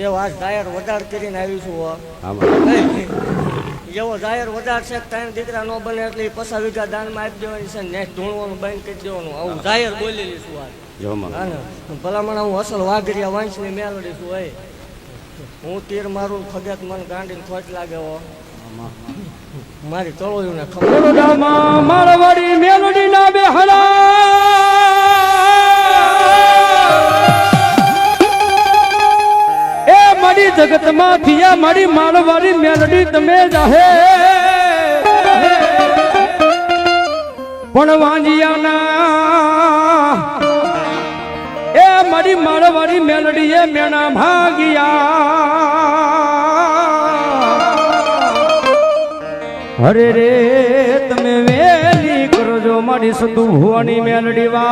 દેવ આજ ટાયર વધાર કરીને આવી છું હો. આમાં એવો જાહેર વધાર છે ત્રણ દીકરા ન બને એટલે પચાસ વીઘા દાનમાં આપી દેવાની છે ને ધૂણવાનું બંધ કરી દેવાનું. આવું જાહેર બોલેલી છું આજ જોમાં હા ને. ભલામણ હું અસલ વાઘરિયા વંશની મેલડી છું હોય હું તીર મારું ફગત મન ગાંડીને ખોટ લાગે હો. મારી તળોયું ને ખબર. મારવાડી મેલોડી ના બે જગતમાં મારી મારવાડી મેલડી તમે જાહે. પણ વાંજિયાના એ મારી મારવારી મેલડી એ મેણા ભાગ્યા. હરે રે, તમે વેલી કરો જો મારી સતુ ભુવાની મેલડી વા.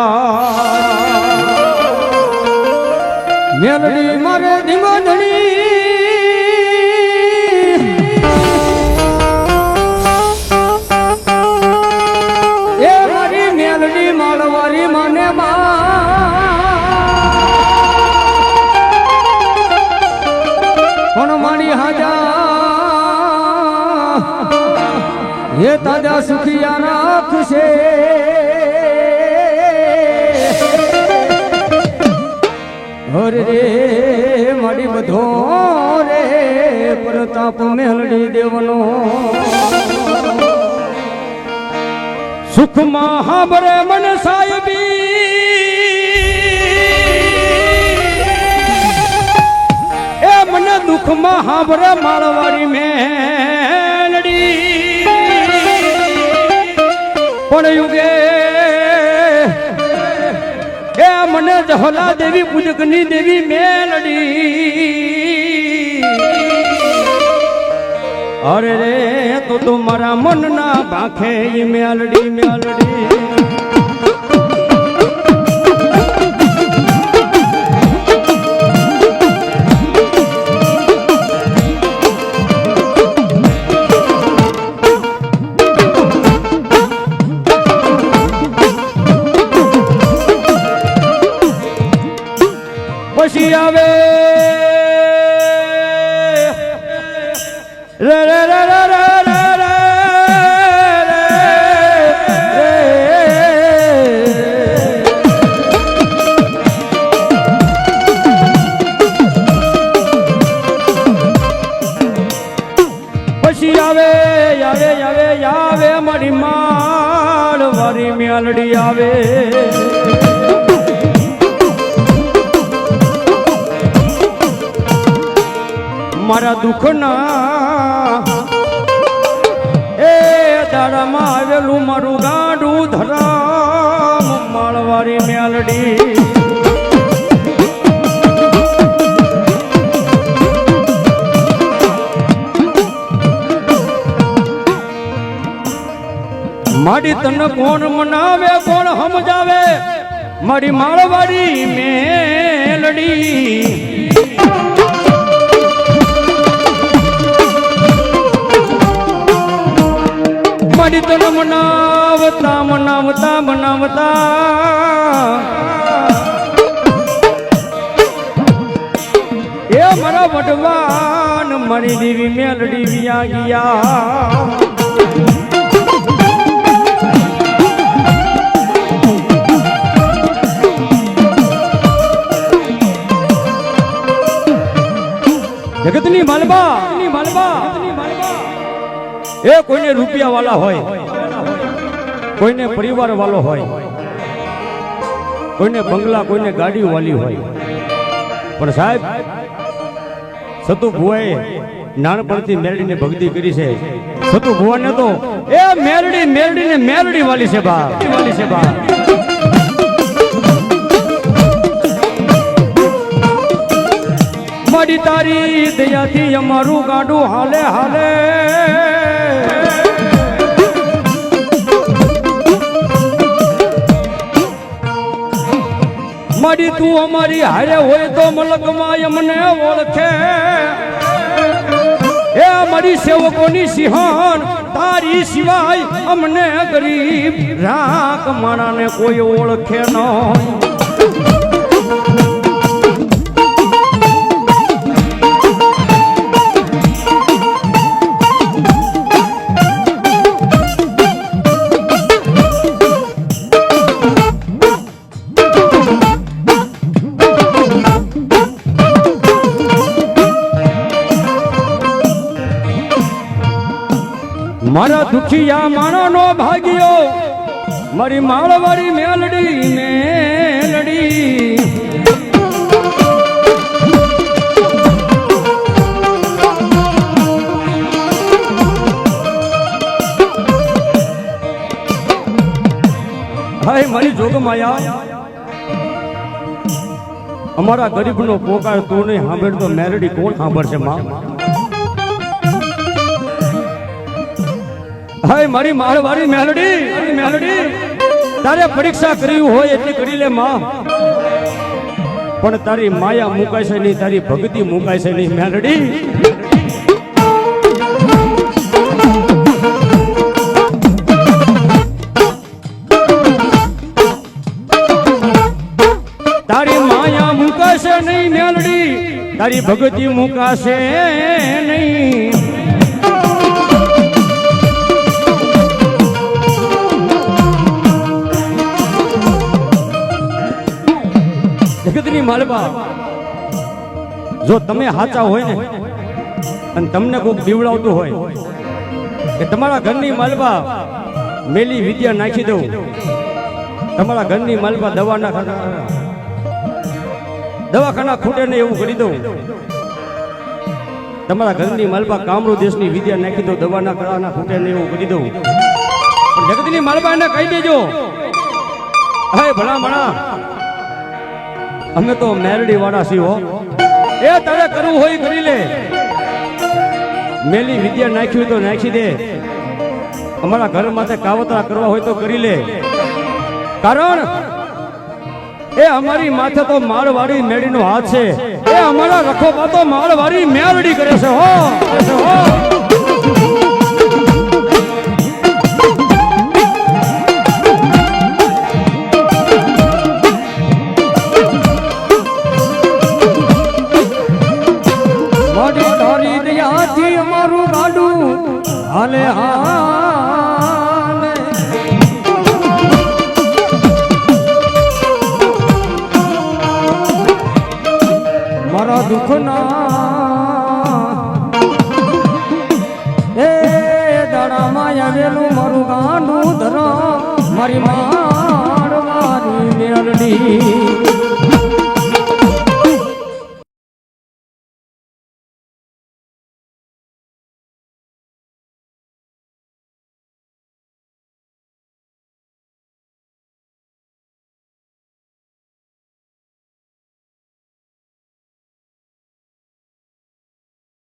મેલડી મારે ધીમા એ તાજા સુખિયા રાખશે હરે રે, મારી બધો રે, પ્રતાપ મેલડી દેવનો. સુખ મહાબરે મન સાહેબી એ મને દુઃખમાં મહાબરે માળવાડી મેલડી. પણ યુગે જહલા દેવી પૂજકની દેવી મેલડી. અરે રે તો તું મારા મનના ભાખે મેલડી મેલડી. પછી આવે આવે આવે આવે મારી માળ, વારી મેલડી આવે. મારા દુઃખના, એ દાડામાં આવેલું મારું ગાંડું ધરામ માળવારી મેલડી મારી તન કોણ મનાવે, કોણ સમજાવે? મારી માળવાડી મેલડી. મારી તન મનાવતા મનાવતા મનાવતા. એ મારા વડવાન મારી દેવી મેલડી વ્યા ગયા. જગતની માલબા એ કોઈને રૂપિયા વાળા હોય, કોઈને પરિવાર વાળો હોય, કોઈને બંગલા, કોઈને ગાડી વાલી હોય. પણ સાહેબ, સતુ ભુવાએ નાનપણથી મેરડીને ભક્તિ કરી છે. સતુ ભુવાને તો એ મેરડી, મેરડીને મેરડી વાલી છે બા વાલી છે બા. મારી તારી દયાથી અમારું ગાડું હાલે હાલે. મારી તું અમારી હારે હોય તો મલકમાં અમને ઓળખે. એ અમારી સેવકોની સિંહણ, તારી સિવાય અમને ગરીબ રાખ માણાને કોઈ ઓળખે નહીં સુખિયા માણસનો ભાગ્યો. મારી માળવાળી મેલડી મેલડી. હાય મારી જોગમાયા અમારા ગરીબનો પોકાર તું નહીં સાંભળતો મેરડી કોણ સાંભળશે, માં? હાય, મારી માળવાળી મેલડી મેલડી. તારે પરીક્ષા કરી હોય એટલી કરી લે માં. પણ તારી માયા મુકાય છે નહીં, તારી ભક્તિ મુકાય છે નહીં, મેલડી. તારી ભગતી મુકાશે નહીં. જગતની માલવા જો તમે સાચા હોય ને, અને તમને કોઈક દીવડાવતું હોય, કે તમારા ઘરની માલબા મેલી વિદ્યા નાખી દઉં, તમારા ઘરની માલવા દવાના ખાના દવાખાના ખૂટે ને એવું કરી દઉં, તમારા ઘરની માલબા કામરો દેશની વિદ્યા નાખી દઉં, દવાના કળાના ખૂટે ને એવું કરી દઉં. જગતની માલબા એને કહી દેજો. હે ભણા ભણા અમે તો મેરડી વાળા છીએ એ તારે કરવું હોય કરી લે. મેલી વિદ્યા નાખી હોય તો નાખી દે. અમારા ઘર માટે કાવતરા કરવા હોય તો કરી લે. કારણ, એ અમારી માથે તો માળવાડી મેળીનો હાથ છે. એ અમારા રખો તો માળવાડી મેળડી કરે છે હો. હાથી અમારું ગાડું હાલે હા મારા દુઃખના. એ મારી મારી મેળડી.